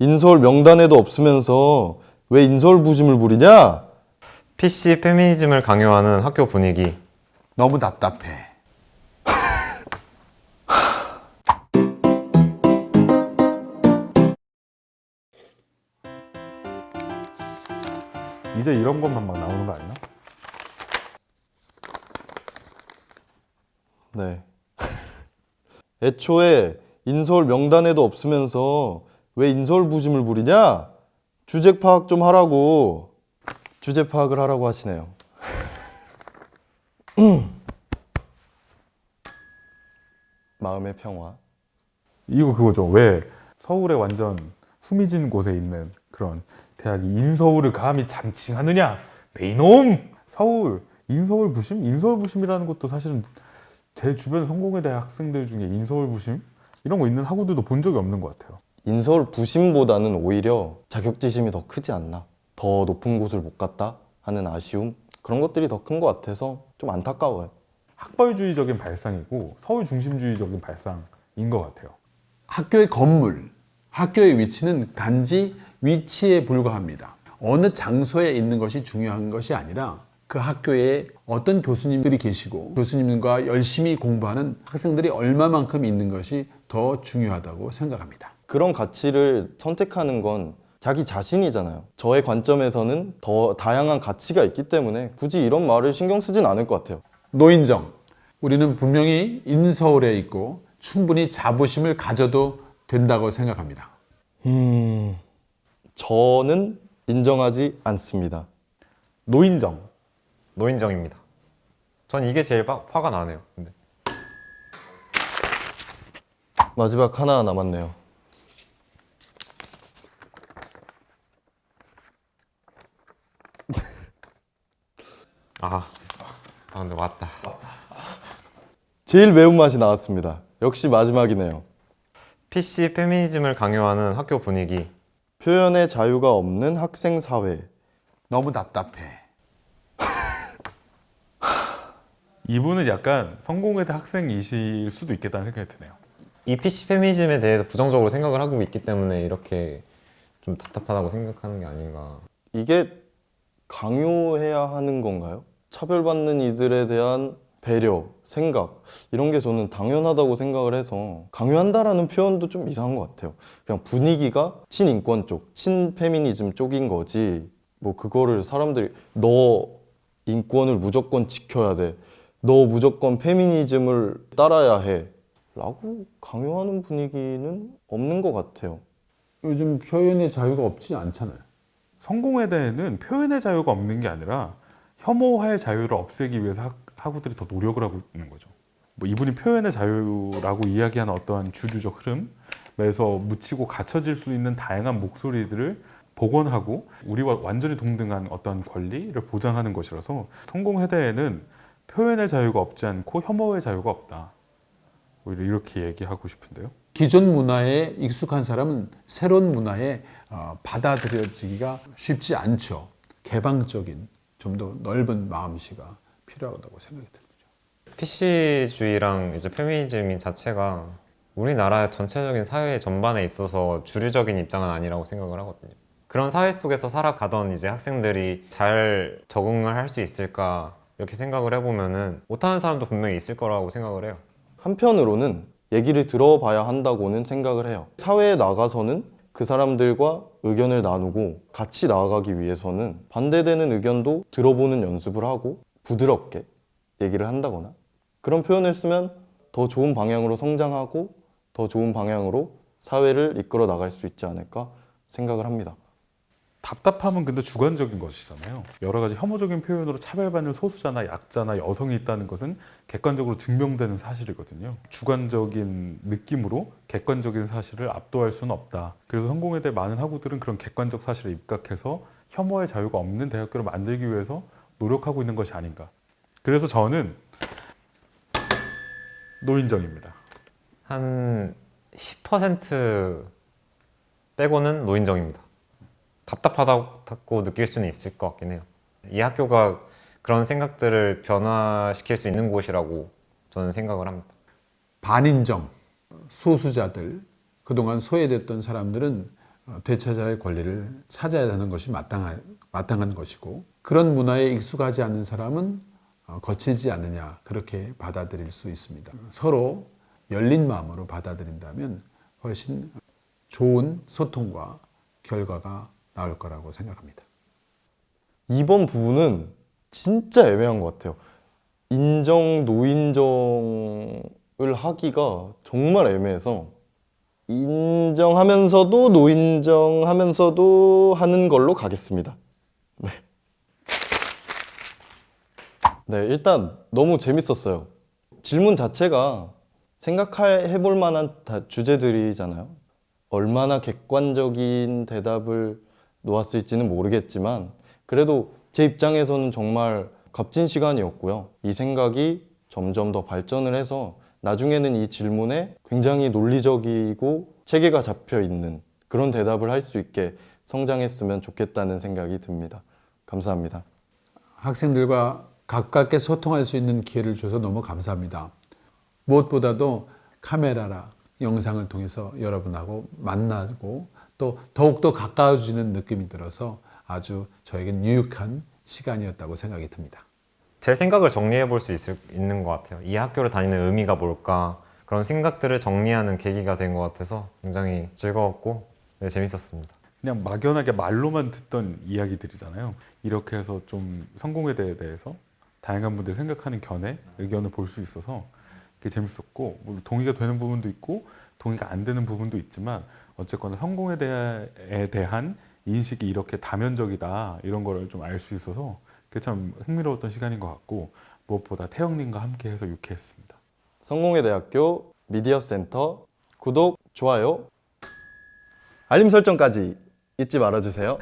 인서울 명단에도 없으면서 왜 인서울 부심을 부리냐? PC 페미니즘을 강요하는 학교 분위기. 너무 답답해. 이제 이런 것만 막 나오는 거 아니야? 네. 애초에 인서울 명단에도 없으면서 왜 인서울 부심을 부리냐? 주제 파악 좀 하라고. 주제 파악을 하라고 하시네요. 마음의 평화. 이거 그거죠. 왜 서울에 완전 후미진 곳에 있는 그런 대학이 인서울을 감히 장칭하느냐? 네 이놈! 서울 인서울 부심? 인서울 부심이라는 것도 사실은 제 주변 성공회대 학생들 중에 인서울 부심 이런 거 있는 학우들도 본 적이 없는 것 같아요. 인서울 부심보다는 오히려 자격지심이 더 크지 않나. 더 높은 곳을 못 갔다 하는 아쉬움. 그런 것들이 더 큰 것 같아서 좀 안타까워요. 학벌주의적인 발상이고 서울 중심주의적인 발상인 것 같아요. 학교의 건물, 학교의 위치는 단지 위치에 불과합니다. 어느 장소에 있는 것이 중요한 것이 아니라 그 학교에 어떤 교수님들이 계시고 교수님과 열심히 공부하는 학생들이 얼마만큼 있는 것이 더 중요하다고 생각합니다. 그런 가치를 선택하는 건 자기 자신이잖아요. 저의 관점에서는 더 다양한 가치가 있기 때문에 굳이 이런 말을 신경 쓰진 않을 것 같아요. 노인정. 우리는 분명히 인서울에 있고 충분히 자부심을 가져도 된다고 생각합니다. 음, 저는 인정하지 않습니다. 노인정. 노인정입니다. 전 이게 제일 화, 화가 나네요. 근데. 마지막 하나 남았네요. 아, 아 근데 왔다. 제일 매운맛이 나왔습니다. 역시 마지막이네요. PC 페미니즘을 강요하는 학교 분위기. 표현의 자유가 없는 학생 사회. 너무 답답해. 이분은 약간 성공회대 학생이실 수도 있겠다는 생각이 드네요. 이 PC 페미니즘에 대해서 부정적으로 생각을 하고 있기 때문에 이렇게 좀 답답하다고 생각하는 게 아닌가. 이게 강요해야 하는 건가요? 차별받는 이들에 대한 배려, 생각 이런 게 저는 당연하다고 생각을 해서 강요한다라는 표현도 좀 이상한 것 같아요. 그냥 분위기가 친인권 쪽, 친페미니즘 쪽인 거지. 뭐 그거를 사람들이 너 인권을 무조건 지켜야 돼. 너 무조건 페미니즘을 따라야 해. 라고 강요하는 분위기는 없는 것 같아요. 요즘 표현의 자유가 없지 않잖아요. 성공회대에는 표현의 자유가 없는 게 아니라 혐오할 자유를 없애기 위해서 학, 학우들이 더 노력을 하고 있는 거죠. 뭐 이분이 표현의 자유라고 이야기하는 어떠한 주류적 흐름에서 묻히고 갇혀질 수 있는 다양한 목소리들을 복원하고 우리와 완전히 동등한 어떤 권리를 보장하는 것이라서 성공회대에는 표현의 자유가 없지 않고 혐오의 자유가 없다. 오히려 이렇게 얘기하고 싶은데요. 기존 문화에 익숙한 사람은 새로운 문화에 어, 받아들여지기가 쉽지 않죠. 개방적인 좀 더 넓은 마음씨가 필요하다고 생각이 듭니다. PC주의랑 이제 페미니즘 자체가 우리나라 전체적인 사회 전반에 있어서 주류적인 입장은 아니라고 생각을 하거든요. 그런 사회 속에서 살아가던 이제 학생들이 잘 적응을 할 수 있을까 이렇게 생각을 해보면은 못하는 사람도 분명히 있을 거라고 생각을 해요. 한편으로는 얘기를 들어봐야 한다고는 생각을 해요. 사회에 나가서는 그 사람들과 의견을 나누고 같이 나아가기 위해서는 반대되는 의견도 들어보는 연습을 하고 부드럽게 얘기를 한다거나 그런 표현을 쓰면 더 좋은 방향으로 성장하고 더 좋은 방향으로 사회를 이끌어 나갈 수 있지 않을까 생각을 합니다. 답답함은 근데 주관적인 것이잖아요. 여러 가지 혐오적인 표현으로 차별받는 소수자나 약자나 여성이 있다는 것은 객관적으로 증명되는 사실이거든요. 주관적인 느낌으로 객관적인 사실을 압도할 수는 없다. 그래서 성공에 대해 많은 학우들은 그런 객관적 사실에 입각해서 혐오의 자유가 없는 대학교를 만들기 위해서 노력하고 있는 것이 아닌가. 그래서 저는 노인정입니다. 한 10% 빼고는 노인정입니다. 답답하다고 느낄 수는 있을 것 같긴 해요. 이 학교가 그런 생각들을 변화시킬 수 있는 곳이라고 저는 생각을 합니다. 반인정, 소수자들, 그동안 소외됐던 사람들은 어, 되찾아야 권리를 찾아야 하는 것이 마땅한, 마땅한 것이고 그런 문화에 익숙하지 않는 사람은 어, 거칠지 않느냐 그렇게 받아들일 수 있습니다. 서로 열린 마음으로 받아들인다면 훨씬 좋은 소통과 결과가 나올 거라고 생각합니다. 이번 부분은 진짜 애매한 것 같아요. 인정, 노인정을 하기가 정말 애매해서 인정하면서도 노인정하면서도 하는 걸로 가겠습니다. 네. 네, 일단 너무 재밌었어요. 질문 자체가 생각해 볼 만한 다- 주제들이잖아요. 얼마나 객관적인 대답을 놓았을지는 모르겠지만 그래도 제 입장에서는 정말 값진 시간이었고요. 이 생각이 점점 더 발전을 해서 나중에는 이 질문에 굉장히 논리적이고 체계가 잡혀 있는 그런 대답을 할 수 있게 성장했으면 좋겠다는 생각이 듭니다. 감사합니다. 학생들과 가깝게 소통할 수 있는 기회를 줘서 너무 감사합니다. 무엇보다도 카메라라 영상을 통해서 여러분하고 만나고 또 더욱더 가까워지는 느낌이 들어서 아주 저에겐 유익한 시간이었다고 생각이 듭니다. 제 생각을 정리해 볼 수 있는 것 같아요. 이 학교를 다니는 의미가 뭘까 그런 생각들을 정리하는 계기가 된 것 같아서 굉장히 즐거웠고 네, 재밌었습니다. 그냥 막연하게 말로만 듣던 이야기들이잖아요. 이렇게 해서 좀 성공에 대해 대해서 다양한 분들이 생각하는 견해, 의견을 볼 수 있어서 그게 재밌었고 물론 동의가 되는 부분도 있고 동의가 안 되는 부분도 있지만 어쨌거나 성공에 대한 인식이 이렇게 다면적이다 이런 거를 좀 알 수 있어서 그게 참 흥미로웠던 시간인 것 같고 무엇보다 태영님과 함께해서 유쾌했습니다. 성공의 대학교 미디어 센터 구독, 좋아요, 알림 설정까지 잊지 말아주세요.